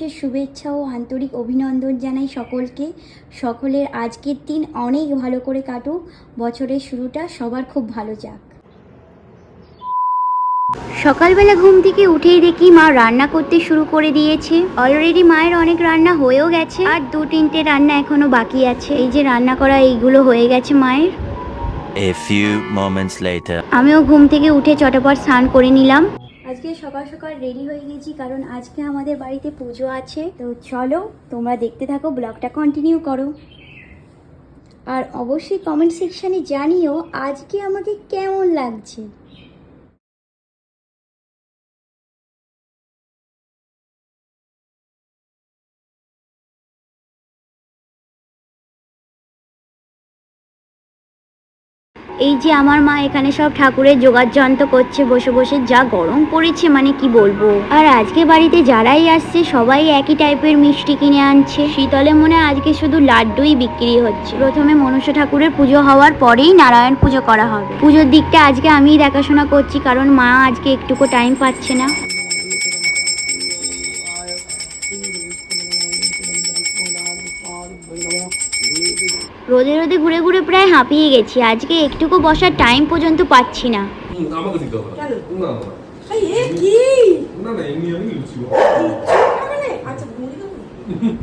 নববর্ষের শুভেচ্ছা ও আন্তরিক অভিনন্দন জানাই সকলকে। সকলের আজকের দিন অনেক ভালো করে কাটুক। বছরের শুরুটা সবার খুব ভালো যাক। সকালবেলা ঘুম থেকে উঠেই দেখি মা রান্না করতে শুরু করে দিয়েছে। অলরেডি মায়ের অনেক রান্না হয়েও গেছে। আর দু তিনটে রান্না এখনও বাকি আছে। এই যে রান্না করা এইগুলো হয়ে গেছে মায়ের। A few moments later. আমিও ঘুম থেকে উঠে চটপট স্নান করে নিলাম। আজকে সকাল সকাল রেডি হয়ে গেছি, কারণ আজকে আমাদের বাড়িতে পুজো আছে। তো চলো, তোমরা দেখতে থাকো, ব্লগটা কন্টিনিউ করো। আর অবশ্যই কমেন্ট সেকশানে জানিও আজকে আমাকে কেমন লাগছে। এই যে আমার মা এখানে সব ঠাকুরের জোগাড় যন্ত্র করছে, বসে বসে যা গরম পড়েছে মানে কি বলব? আর আজকে বাড়িতে যারাই আসছে, সবাই একই টাইপের মিষ্টি কিনে আনছে। শীতলে মনে আজকে শুধু লাড্ডুই বিক্রি হচ্ছে। প্রথমে মনুষ্য ঠাকুরের পুজো হওয়ার পরেই নারায়ণ পুজো করা হবে। পুজোর দিকটা আজকে আমিই দেখাশোনা করছি, কারণ মা আজকে একটুকু টাইম পাচ্ছে না। রোদে রোদে ঘুরে ঘুরে প্রায় হাঁপিয়ে গেছি। আজকে একটুকু বসার টাইম পর্যন্ত পাচ্ছি না। আমাকে দিতে হবে। না না আরে এ কি? না না এমনি আমি আচ্ছা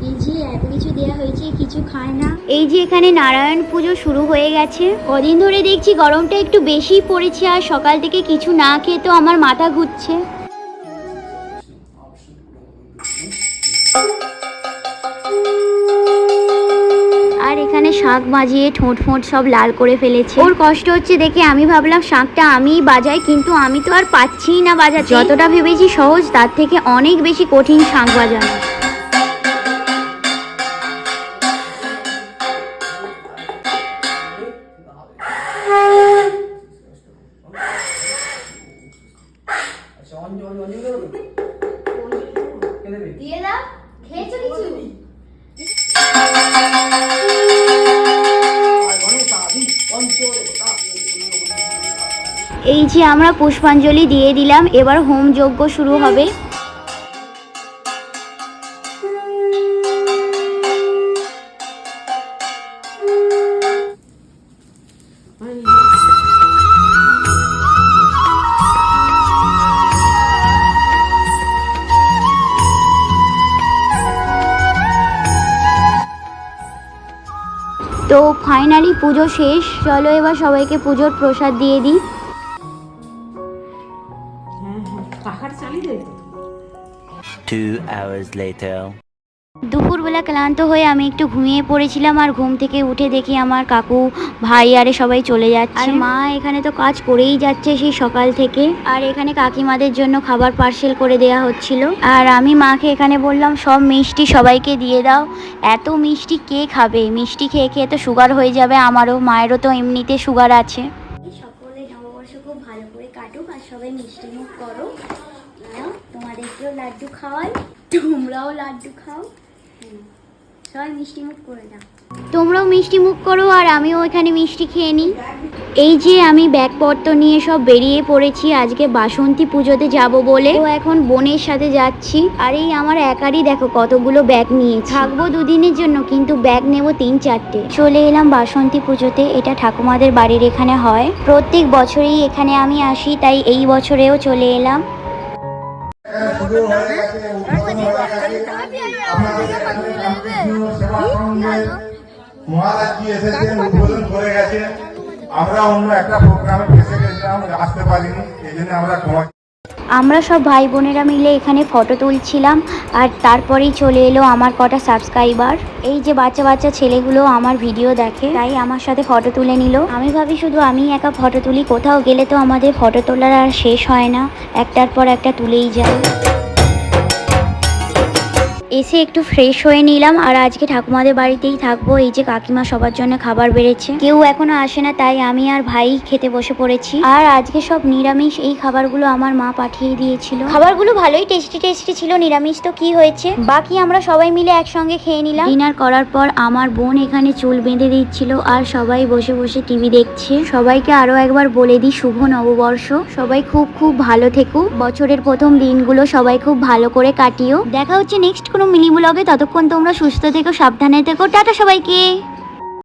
এই যে এত কিছু দেয়া হয়েছে কিছু খায় না। এই যে এখানে নারায়ণ পুজো শুরু হয়ে গেছে। কদিন ধরে দেখছি গরমটা একটু বেশি পড়েছে আর সকাল থেকে কিছু না খেয়ে তো আমার মাথা ঘুরছে। শাঁখ বাজিয়ে ঠোঁট ফোঁট সব লাল করে ফেলেছে। ওর কষ্ট হচ্ছে দেখে আমি ভাবলাম শাঁখটা আমিই বাজাই, কিন্তু আমি তো আর পাচ্ছিই না বাজাতে। যতটা ভেবেছি সহজ, তার থেকে অনেক বেশি কঠিন শাঁখ বাজানো। এই যে আমরা পুষ্পাঞ্জলি দিয়ে দিলাম, এবার হোম যজ্ঞ শুরু হবে। তো ফাইনালি পুজো শেষ। চলো এবার সবাইকে পুজোর প্রসাদ দিয়ে দিই। চালিয়ে দেয়। Two hours later. দুপুরবেলা ক্লান্ত হয়ে আমি একটু ঘুমিয়ে পড়েছিলাম আর ঘুম থেকে উঠে দেখি আমার কাকু ভাই আরে সবাই চলে যাচ্ছে। আর মা এখানে তো কাজ করেই যাচ্ছে সেই সকাল থেকে। আর এখানে কাকিমাদের জন্য খাবার পার্সেল করে দেয়া হচ্ছিল। আর আমি মাকে এখানে বললাম সব মিষ্টি সবাইকে দিয়ে দাও। এত মিষ্টি কে খাবে? মিষ্টি খেয়ে খেয়ে তো সুগার হয়ে যাবে আমারও। মায়েরও তো এমনিতে সুগার আছে। সকলে নববর্ষ খুব ভালো করে কাটুক আর সবাই মিষ্টি মুখ করো। তোমাদেরকেও লাড্ডু খাওয়াই, তোমরাও লাড্ডু খাও। সবাই মিষ্টি মুখ করে দাও। তোমরাও মিষ্টি মুখ করো আর আমিও এখানে মিষ্টি খেয়ে নিই। এই যে আমি ব্যাগপত্র নিয়ে সব বেরিয়ে পড়েছি, আজকে বাসন্তী পুজোতে যাব বলে। তো এখন বোনের সাথে যাচ্ছি, আর এই আমার একারই দেখো কতগুলো ব্যাগ নিয়ে থাকব দুদিনের জন্য, কিন্তু ব্যাগ নেব তিন চারটে। চলে এলাম বাসন্তী পুজোতে, এটা ঠাকুমাদের বাড়ির এখানে হয়। প্রত্যেক বছরেই এখানে আমি আসি, তাই এই বছরেও চলে এলাম। উদ্বোধন করে গেছেন আমরা অন্য একটা প্রোগ্রামে ফেসে গেছিলাম, আসতে পারিনি, এই জন্য আমরা আমরা সব ভাই বোনেরা মিলে এখানে ফটো তুলছিলাম, আর তারপরেই চলে এলো আমার কটা সাবস্ক্রাইবার এই যে বাচ্চা বাচ্চা ছেলেগুলো আমার ভিডিও দেখে, তাই আমার সাথে ফটো তুলে নিল। আমি ভাবি শুধু আমি একা ফটো তুলি, কোথাও গেলে তো আমাদের ফটো তোলার আর শেষ হয় না। একটার পর একটা তুলেই যায়। এসে একটু ফ্রেশ হয়ে নিলাম আর আজকে ঠাকুমাদের বাড়িতেই থাকব। এই যে কাকিমা সবার জন্য খাবার বেড়েছে। কেউ এখনও আসে না, তাই আমি আর ভাই খেতে বসে পড়েছি। আর আজকে সব নিরামিষ এই খাবারগুলো আমার মা পাঠিয়ে দিয়েছিল। খাবারগুলো ভালোই টেস্টি টেস্টি ছিল, নিরামিষ তো কি হয়েছে? বাকি আমরা সবাই মিলে একসঙ্গে খেয়ে নিলাম। ডিনার করার পর আমার বোন এখানে চুল বেঁধে দিচ্ছিল আর সবাই বসে বসে টিভি দেখছে। সবাইকে আরও একবার বলে দিই, শুভ নববর্ষ। সবাই খুব খুব ভালো থেকো। বছরের প্রথম দিনগুলো সবাই খুব ভালো করে কাটিও। দেখা হচ্ছে নেক্সট কোনো মিনি ব্লগে ততক্ষণ তোমরা সুস্থ থেকো সাবধানে থেকো। টাটা সবাইকে।